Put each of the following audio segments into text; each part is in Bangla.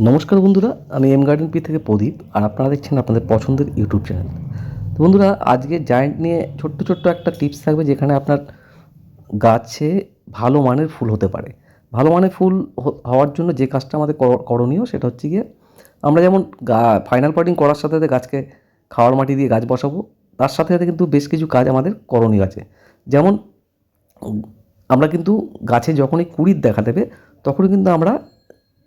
নমস্কার বন্ধুরা, আমি এম গার্ডেন পি থেকে প্রদীপ, আর আপনারা দেখছেন আপনাদের পছন্দের ইউটিউব চ্যানেল। তো বন্ধুরা, আজকে জায়েন্ট নিয়ে ছোট্ট ছোট্ট একটা টিপস থাকবে যেখানে আপনার গাছে ভালো মানের ফুল হতে পারে। ভালো মানের ফুল হওয়ার জন্য যে কাজটা আমাদের কর- করণীয় সেটা হচ্ছে গিয়ে আমরা যেমন গা ফাইনাল পার্টিং করার সাথে সাথে গাছকে খাওয়ার মাটি দিয়ে গাছ বসাবো, তার সাথে সাথে কিন্তু বেশ কিছু কাজ আমাদের করণীয় আছে। যেমন আমরা কিন্তু গাছে যখনই কুড়ির দেখা দেবে, তখনই কিন্তু আমরা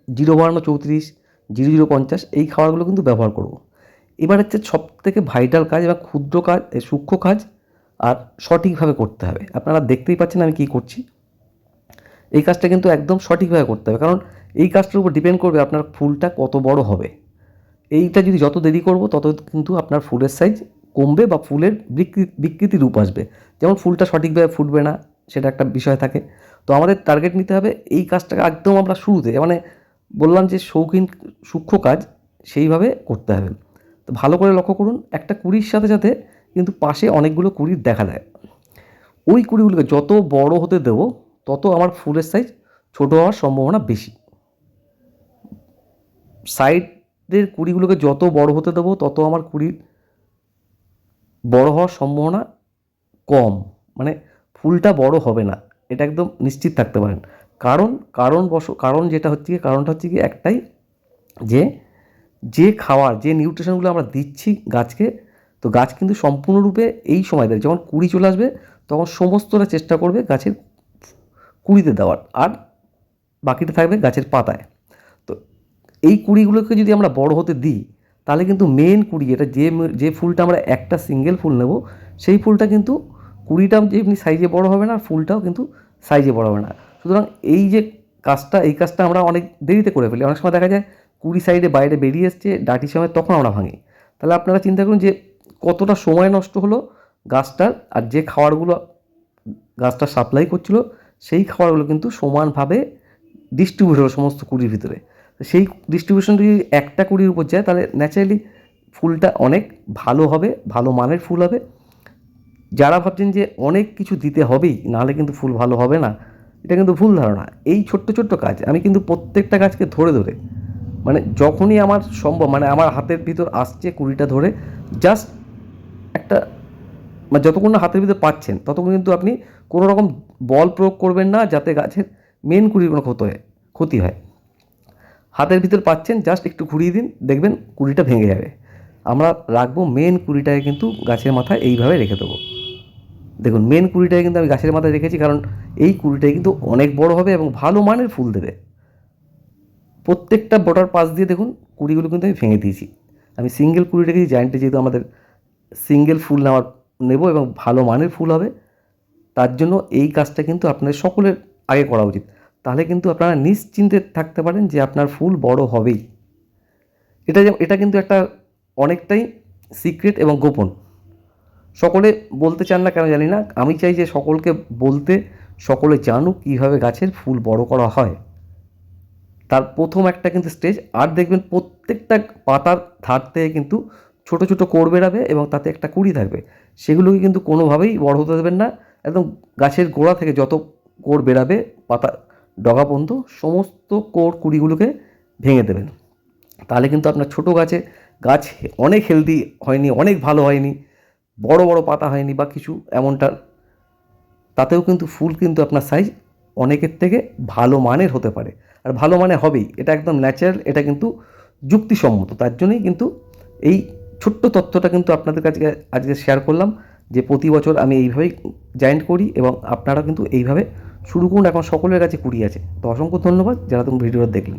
জিরো বাহান্ন চৌত্রিশ, জিরো জিরো পঞ্চাশ এই খাবারগুলো কিন্তু ব্যবহার করব। এবার হচ্ছে সব থেকে ভাইটাল কাজ এবং ক্ষুদ্র কাজ সূক্ষ্ম কাজ আর সঠিকভাবে করতে হবে। আপনারা দেখতেই পাচ্ছেন আমি কী করছি। এই কাজটা কিন্তু একদম সঠিকভাবে করতে হবে, কারণ এই কাজটার উপর ডিপেন্ড করবে আপনার ফুলটা কত বড় হবে। এইটা যদি যত দেরি করব, তত কিন্তু আপনার ফুলের সাইজ কমবে বা ফুলের বিকৃতি রূপ আসবে। যেমন ফুলটা সঠিকভাবে ফুটবে না, সেটা একটা বিষয় থাকে। তো আমাদের টার্গেট নিতে হবে এই কাজটাকে একদম আমরা শুরুতে মানে বললাম যে শৌখিন, সূক্ষ্ম কাজ সেইভাবে করতে হবে। তো ভালো করে লক্ষ্য করুন, একটা কুড়ির সাথে সাথে কিন্তু পাশে অনেকগুলো কুড়ির দেখা দেয় ওই কুড়িগুলোকে যত বড় হতে দেবো, তত আমার ফুলের সাইজ ছোটো হওয়ার সম্ভাবনা বেশি। সাইডের কুড়িগুলোকে যত বড় হতে দেবো, তত আমার কুড়ির বড় হওয়ার সম্ভাবনা কম। মানে ফুলটা বড় হবে না, এটা একদম নিশ্চিত থাকতে পারেন। কারণ কারণ বস কারণ যেটা হচ্ছে কি, কারণটা হচ্ছে কি একটাই যে যে খাওয়ার, যে নিউট্রিশনগুলো আমরা দিচ্ছি গাছকে, তো গাছ কিন্তু সম্পূর্ণরূপে এই সময় দেয় যখন কুড়ি চলে আসবে, তখন সমস্তটা চেষ্টা করবে গাছের কুড়িতে দেওয়ার, আর বাকিটা থাকবে গাছের পাতায়। তো এই কুড়িগুলোকে যদি আমরা বড় হতে দিই, তাহলে কিন্তু মেন কুড়ি, এটা যে যে ফুলটা আমরা একটা সিঙ্গেল ফুল নেব, সেই ফুলটা কিন্তু কুড়িটা যেমনি সাইজে বড় হবে না আর ফুলটাও কিন্তু সাইজে বড় হবে না। সুতরাং এই যে কাজটা, এই কাজটা আমরা অনেক দেরিতে করে ফেলি। অনেক সময় দেখা যায় কুড়ি সাইডে বাইরে বেরিয়ে এসছে, ডাটি সময় তখন আমরা ভাঙি। তাহলে আপনারা চিন্তা করুন যে কতটা সময় নষ্ট হলো গাছটার আর যে খাবারগুলো গাছটা সাপ্লাই করছিল, সেই খাবারগুলো কিন্তু সমানভাবে ডিস্ট্রিবিউট হলো সমস্ত কুড়ির ভিতরে। সেই ডিস্ট্রিবিউশন যদি একটা কুড়ির উপর যায়, তাহলে ন্যাচারালি ফুলটা অনেক ভালো হবে, ভালো মানের ফুল হবে। যারা ভাবছেন যে অনেক কিছু দিতে হবেই, নাহলে কিন্তু ফুল ভালো হবে না। এটা কিন্তু ভুল ধারণা। এই ছোট্ট ছোট্ট কাজ, আমি কিন্তু প্রত্যেকটা গাছকে ধরে ধরে মানে যখনই আমার সম্ভব মানে আমার হাতের ভিতর আসছে কুড়িটা ধরে জাস্ট একটা মানে যতক্ষণ না হাতের ভিতরে পাচ্ছেন, ততক্ষণ কিন্তু আপনি কোনো রকম বল প্রয়োগ করবেন না, যাতে গাছের মেন কুড়ির কোনো ক্ষতি হয় ক্ষতি হয়। হাতের ভিতর পাচ্ছেন জাস্ট একটু ঘুরিয়ে দিন, দেখবেন কুড়িটা ভেঙে যাবে। আমরা রাখব মেন কুড়িটাকে কিন্তু গাছের মাথায় এইভাবে রেখে দেবো। দেখুন মেন কুড়িটাকে কিন্তু আমি গাছের মাথায় রেখেছি, কারণ এই কুড়িটাই কিন্তু অনেক বড় হবে এবং ভালো মানের ফুল দেবে। প্রত্যেকটা বটার পাশ দিয়ে দেখুন, কুড়িগুলো কিন্তু আমি ভেঙে দিয়েছি। আমি সিঙ্গেল কুড়ি রেখেছি জায়েন্টে যেহেতু আমাদের সিঙ্গেল ফুল নেওয়ার, নেব এবং ভালো মানের ফুল হবে, তার জন্য এই কাজটা কিন্তু আপনাদের সকলের আগে করা উচিত। তাহলে কিন্তু আপনারা নিশ্চিন্তে থাকতে পারেন যে আপনার ফুল বড় হবেই। এটা এটা কিন্তু একটা অনেকটাই সিক্রেট এবং গোপন। সকলে বলতে চান না কেন জানি না। আমি চাই যে সকলকে বলতে সকলে জানুক কীভাবে গাছের ফুল বড় করা হয়। তার প্রথম একটা কিন্তু স্টেজ, আর দেখবেন প্রত্যেকটা পাতার ধার থেকে কিন্তু ছোট ছোট কোড় বেরাবে এবং তাতে একটা কুড়ি থাকবে। সেগুলোকে কিন্তু কোনোভাবেই বড় হতে দেবেন না। একদম গাছের গোড়া থেকে যত কোড় বেরাবে, পাতা ডগা পর্যন্ত সমস্ত কোড় কুড়িগুলোকে ভেঙে দেবেন। তাহলে কিন্তু আপনার ছোট গাছে, গাছ অনেক হেলদি হয়নি, অনেক ভালো হয়নি। বড় বড় পাতা হয়নি বা কিছু এমনটা, তাতেও কিন্তু ফুল কিন্তু আপনার সাইজ অনেকের থেকে ভালো মানের হতে পারে। আর ভালো মানে হবেই, এটা একদম ন্যাচারাল এটা কিন্তু যুক্তিসম্মত। তার জন্যই কিন্তু এই ছোট্ট তথ্যটা কিন্তু আপনাদের কাছে আজকে শেয়ার করলাম, যে প্রতি বছর আমি এইভাবেই জয়েন্ট করি এবং আপনারা কিন্তু এইভাবে শুরু করুন। এখন সকলের কাছে কুড়ি আছে। তো অসংখ্য ধন্যবাদ, যারা তুমি ভিডিওটা দেখলেন।